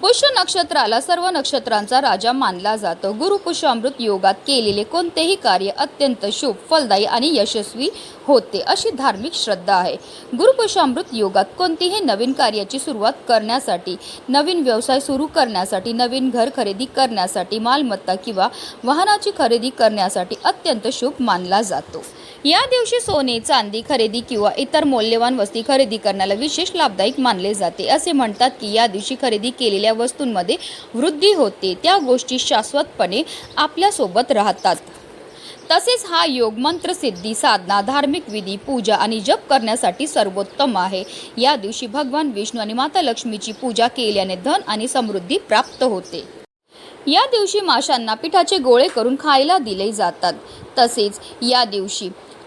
पुष्य नक्षत्राला सर्व नक्षत्रांचा राजा मानला जातो. गुरु पुष्य अमृत योगात केलेले कोणतेही कार्य अत्यंत शुभ फलदायी आणि यशस्वी होते अशी धार्मिक श्रद्धा आहे. गुरुपुष्य अमृत योगात कोणतीही नवीन कार्याची सुरुवात करण्यासाठी नवीन व्यवसाय सुरू करण्यासाठी नवीन घर खरेदी करण्यासाठी मालमत्ता किंवा वाहनाची खरेदी करण्यासाठी अत्यंत शुभ मानला जातो. या दिवशी सोने चांदी खरेदी किंवा इतर मौल्यवान वस्तू खरेदी करण्याला विशेष लाभदायक मानले जाते असे म्हणतात की या दिवशी खरेदी केलेल्या वस्तूंमध्ये वृद्धी होते त्या गोष्टी शाश्वतपणे आपल्यासोबत राहतात. तसेच हा योग मंत्रसिद्धी साधना धार्मिक विधी पूजा आणि जप करण्यासाठी सर्वोत्तम आहे. या दिवशी भगवान विष्णू आणि माता लक्ष्मीची पूजा केल्याने धन आणि समृद्धी प्राप्त होते. या दिवशी माशांना पिठाचे गोळे करून खायला दिले जातात. तसेच या दिवशी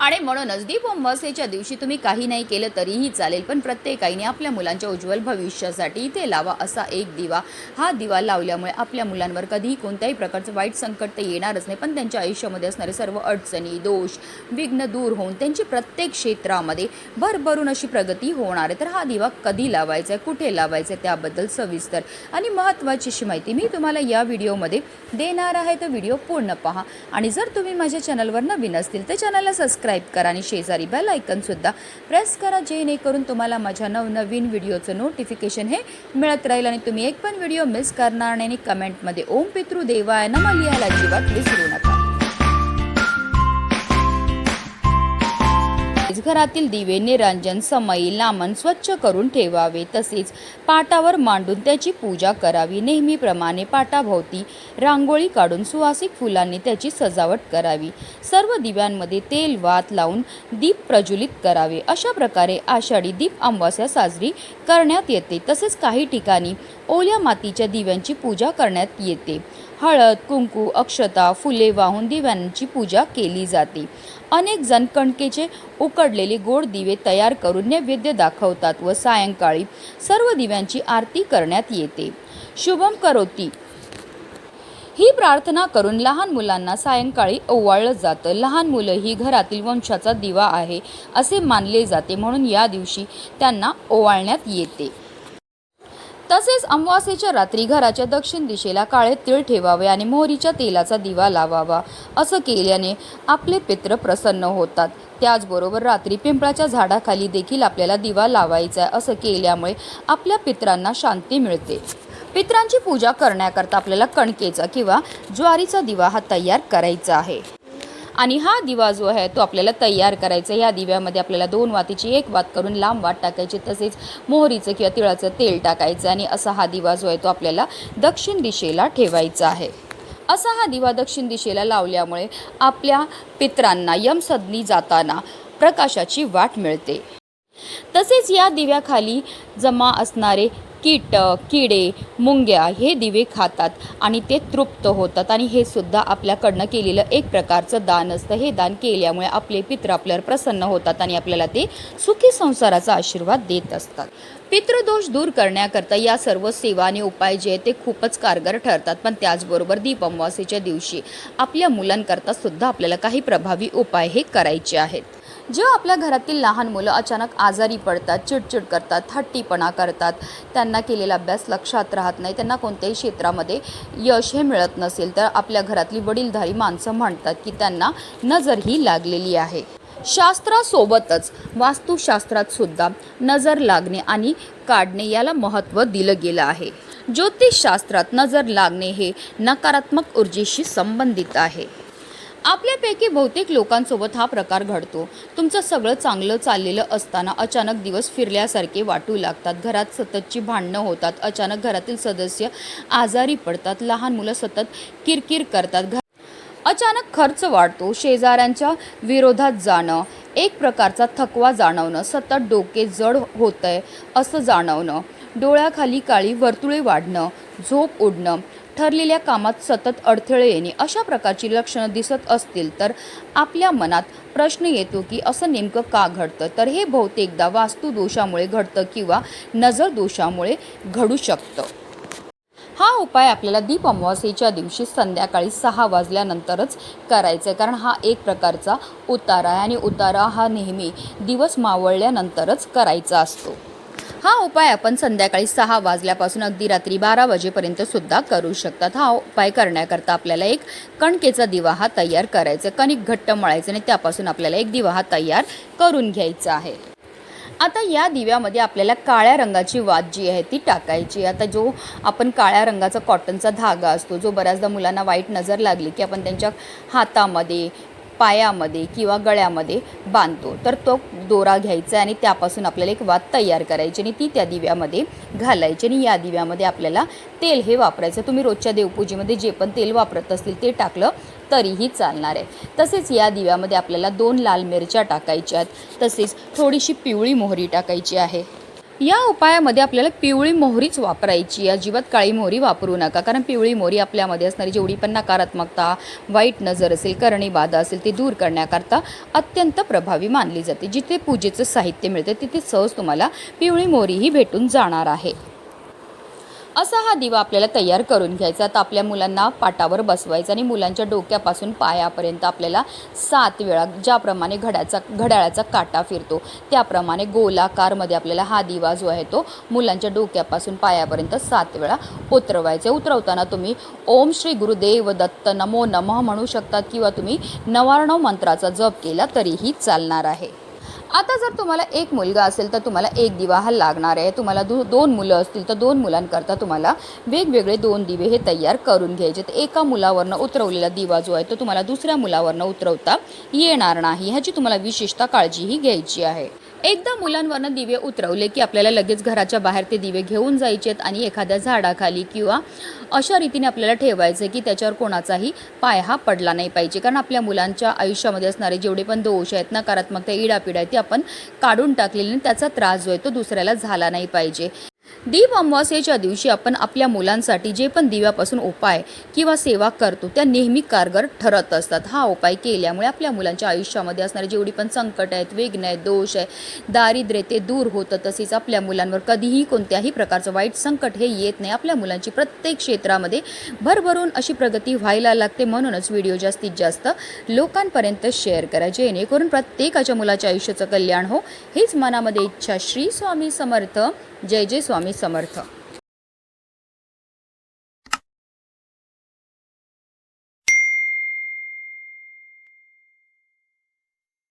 आणि म्हणूनच दीप अमावस्येच्या दिवशी तुम्ही काही नाही केलं तरीही चालेल पण प्रत्येकाने आपल्या मुलांच्या उज्ज्वल भविष्यासाठी इथे लावा असा एक दिवा. हा दिवा लावल्यामुळे आपल्या मुलांवर कधीही कोणत्याही प्रकारचं वाईट संकट तर येणारच नाही पण त्यांच्या आयुष्यामध्ये असणारे सर्व अडचणी दोष विघ्न दूर होऊन त्यांची प्रत्येक क्षेत्रामध्ये भरभरून अशी प्रगती होणार आहे. तर हा दिवा कधी लावायचा आहे कुठे लावायचा आहे त्याबद्दल सविस्तर आणि महत्त्वाची अशी माहिती मी तुम्हाला या व्हिडिओमध्ये देणार आहे. तर व्हिडिओ पूर्ण पहा आणि जर तुम्ही माझ्या चॅनलवर नवीन असतील तर चॅनलला सबस्क्राईब करा आणि शेजारी बेल आयकनसुद्धा प्रेस करा जेणेकरून तुम्हाला माझ्या नवनवीन व्हिडिओचं नोटिफिकेशन हे मिळत राहील. आणि तुम्ही एक पण व्हिडिओ मिस करणार नाही आणि कमेंटमध्ये ओम पितृ देवाय नम लिहायला अजिबात विसरू नका घरातील दिवे निरांजन समयी लांबण स्वच्छ करून ठेवावे. तसेच पाटावर मांडून त्याची पूजा करावी. नेहमीप्रमाणे पाटाभोवती रांगोळी काढून सुवासिक फुलांनी त्याची सजावट करावी. सर्व दिव्यांमध्ये तेल वात लावून दीप प्रज्वलित करावे. अशा प्रकारे आषाढी दीप अमावस्या साजरी करण्यात येते. तसेच काही ठिकाणी ओल्या मातीच्या दिव्यांची पूजा करण्यात येते. हळद कुंकू अक्षता फुले वाहून दिव्यांची पूजा केली जाते. अनेक जण कणकेचे उकडलेले गोड दिवे तयार करून नैवेद्य दाखवतात व सायंकाळी सर्व दिव्यांची आरती करण्यात येते. शुभम करोती. ही प्रार्थना करून लहान मुलांना सायंकाळी ओवाळलं जातं. लहान मुलं ही घरातील वंशाचा दिवा आहे असे मानले जाते म्हणून या दिवशी त्यांना ओवाळण्यात येते. तसेच अमावास्येच्या रात्री घराच्या दक्षिण दिशेला काळे तीळ ठेवावे आणि मोहरीच्या तेलाचा दिवा लावावा असं केल्याने आपले पित्र प्रसन्न होतात. त्याचबरोबर रात्री पिंपळाच्या झाडाखाली देखील आपल्याला दिवा लावायचा आहे असं केल्यामुळे आपल्या पित्रांना शांती मिळते. पित्रांची पूजा करण्याकरता आपल्याला कणकेचा किंवा ज्वारीचा दिवा हा तयार करायचा आहे. आणि हा दिवा जो आहे तो आपल्याला तयार करायचा या दिव्यामध्ये आपल्याला दोन वातीची एक वात करून लांब वात टाकायची तसेच मोहरीचं किंवा तिळाचं तेल टाकायचं आणि असा हा दिवा जो आहे तो आपल्याला दक्षिण दिशेला ठेवायचा आहे. असा हा दिवा दक्षिण दिशेला लावल्यामुळे आपल्या पित्रांना यमसदनी जाताना प्रकाशाची वाट मिळते. तसेच या दिव्याखाली जमा असणारे कीटक किडे मुंग्या हे दिवे खातात आणि ते तृप्त होतात. आणि हे सुद्धा आपल्याकडनं केलेलं एक प्रकारचं दान असतं. हे दान केल्यामुळे आपले पित्र आपल्यावर प्रसन्न होतात आणि आपल्याला ते सुखी संसाराचा आशीर्वाद देत असतात. पितृदोष दूर करण्याकरता या सर्व सेवा आणि उपाय जे आहेत ते खूपच कारगर ठरतात. पण त्याचबरोबर दीप अमावास्येच्या दिवशी आपल्या मुलांकरता सुद्धा आपल्याला काही प्रभावी उपाय हे करायचे आहेत. जेव्हा आपल्या घरातील लहान मुलं अचानक आजारी पडतात चिडचिड करतात हट्टीपणा करतात त्यांना केलेला अभ्यास लक्षात राहत नाही त्यांना कोणत्याही क्षेत्रामध्ये यश हे मिळत नसेल तर आपल्या घरातली वडीलधारी माणसं म्हणतात की त्यांना नजर ही लागलेली आहे. शास्त्रासोबतच वास्तुशास्त्रात सुद्धा नजर लागणे आणि काढणे याला महत्त्व दिलं गेलं आहे. ज्योतिषशास्त्रात नजर लागणे हे नकारात्मक ऊर्जेशी संबंधित आहे. आपल्यापैकी बहुतेक लोकांसोबत हा प्रकार घडतो. तुमचं सगळं चांगलं चाललेलं असताना अचानक दिवस फिरल्यासारखे वाटू लागतात. घरात सततची भांडणं होतात. अचानक घरातील सदस्य आजारी पडतात. लहान मुलं सतत किरकिर करतात. घर अचानक खर्च वाढतो. शेजाऱ्यांच्या विरोधात जाणं एक प्रकारचा थकवा जाणवणं सतत डोके जड होत आहे असं जाणवणं डोळ्याखाली काळी वर्तुळे वाढणं झोप उडणं ठरलेल्या कामात सतत अडथळे येणे अशा प्रकारची लक्षणं दिसत असतील तर आपल्या मनात प्रश्न येतो की असं नेमकं का घडतं? तर हे बहुतेकदा वास्तुदोषामुळे घडतं किंवा नजर दोषामुळे घडू शकतं. हा उपाय आपल्याला दीप अमावास्येच्या दिवशी संध्याकाळी सहा वाजल्यानंतरच करायचा आहे कारण हा एक प्रकारचा उतारा आहे आणि उतारा हा नेहमी दिवस मावळल्यानंतरच करायचा असतो. हा उपाय आपण संध्याकाळी सहा वाजल्यापासून अगदी रात्री बारा वाजेपर्यंत सुद्धा करू शकतात. हा उपाय करण्याकरता आपल्याला एक कणकेचा दिवा हा तयार करायचा आहे. कणिक घट्ट मळायचं आणि त्यापासून आपल्याला एक दिवा हा तयार करून घ्यायचा आहे. आता या दिव्यामध्ये आपल्याला काळ्या रंगाची वात जी आहे ती टाकायची आता जो आपण काळ्या रंगाचा कॉटनचा धागा असतो जो बऱ्याचदा मुलांना वाईट नजर लागली की आपण त्यांच्या हातामध्ये पायामध्ये किंवा गळ्यामध्ये बांधतो. तर तो दोरा घ्यायचा आणि त्यापासून आपल्याला एक वात तयार करायची आणि ती त्या दिव्यामध्ये घालायची आणि या दिव्यामध्ये आपल्याला तेल हे वापरायचं. तुम्ही रोजच्या देवपूजेमध्ये जे पण तेल वापरत असतील ते टाकलं तरीही चालणार आहे. तसेच या दिव्यामध्ये आपल्याला दोन लाल मिरच्या टाकायच्या आहेत तसेच थोडीशी पिवळी मोहरी टाकायची आहे. या उपायामध्ये आपल्याला पिवळी मोहरीच वापरायची अजिबात काळी मोहरी वापरू नका. कारण पिवळी मोहरी आपल्यामध्ये असणारी जेवढी पण नकारात्मकता वाईट नजर असेल करणी बाधा असेल ती दूर करण्याकरता अत्यंत प्रभावी मानली जाते. जिथे पूजेचं साहित्य मिळते तिथे सहज तुम्हाला पिवळी मोहरीही भेटून जाणार आहे. असा हा दिवा आपल्याला तयार करून घ्यायचा. तर आपल्या मुलांना पाटावर बसवायचा आणि मुलांच्या डोक्यापासून पायापर्यंत आपल्याला सात वेळा ज्याप्रमाणे घड्याचा घड्याळाचा काटा फिरतो त्याप्रमाणे गोलाकारमध्ये आपल्याला हा दिवा जो आहे तो मुलांच्या डोक्यापासून पायापर्यंत सात वेळा उतरवायचा. उतरवताना तुम्ही ओम श्री गुरुदेव दत्त नमो नमः म्हणू शकतात किंवा तुम्ही नवार्णव मंत्राचा जप केला तरीही चालणार आहे. आता जर तुम्हाला एक मुलगा असेल तर तुम्हाला एक दिवा हा लागणार आहे. तुम्हाला दो दोन मुलं असतील तर दोन मुलांकरता तुम्हाला वेगवेगळे दोन दिवे हे तयार करून घ्यायचे. तर एका मुलावरनं उतरवलेला दिवा जो आहे तो तुम्हाला दुसऱ्या मुलावरनं उतरवता येणार नाही. ह्याची तुम्हाला विशेषतः काळजीही घ्यायची आहे. एकदा मुलांवरनं दिवे उतरवले की आपल्याला लगेच घराच्या बाहेर ते दिवे घेऊन जायचे आहेत आणि एखाद्या झाडाखाली किंवा अशा रीतीने आपल्याला ठेवायचं की त्याच्यावर कोणाचाही पाय हा पडला नाही पाहिजे. कारण आपल्या मुलांच्या आयुष्यामध्ये असणारे जेवढे पण दोष आहेत नकारात्मकता इडापिडा आहेत ती आपण काढून टाकलेली आणि त्याचा त्रास जो आहे तो दुसऱ्याला झाला नाही पाहिजे. दीप अमावास्येच्या दिवशी आपण आपल्या मुलांसाठी जे पण दिव्यापासून उपाय किंवा सेवा करतो त्या नेहमी कारगर ठरत असतात. हा उपाय केल्यामुळे आपल्या मुलांच्या आयुष्यामध्ये असणारे जेवढी पण संकट आहेत वेगन आहेत दोष आहे दारिद्र्य ते दूर होतं तसेच आपल्या मुलांवर कधीही कोणत्याही प्रकारचं वाईट संकट हे येत नाही. आपल्या मुलांची प्रत्येक क्षेत्रामध्ये भरभरून अशी प्रगती व्हायला लागते. म्हणूनच व्हिडिओ जास्तीत जास्त लोकांपर्यंत शेअर करा. जेणेकरून प्रत्येकाच्या मुलाच्या आयुष्याचं कल्याण हो. हीच मनामध्ये इच्छा. श्री स्वामी समर्थ. जय जय स्वामी समर्थ.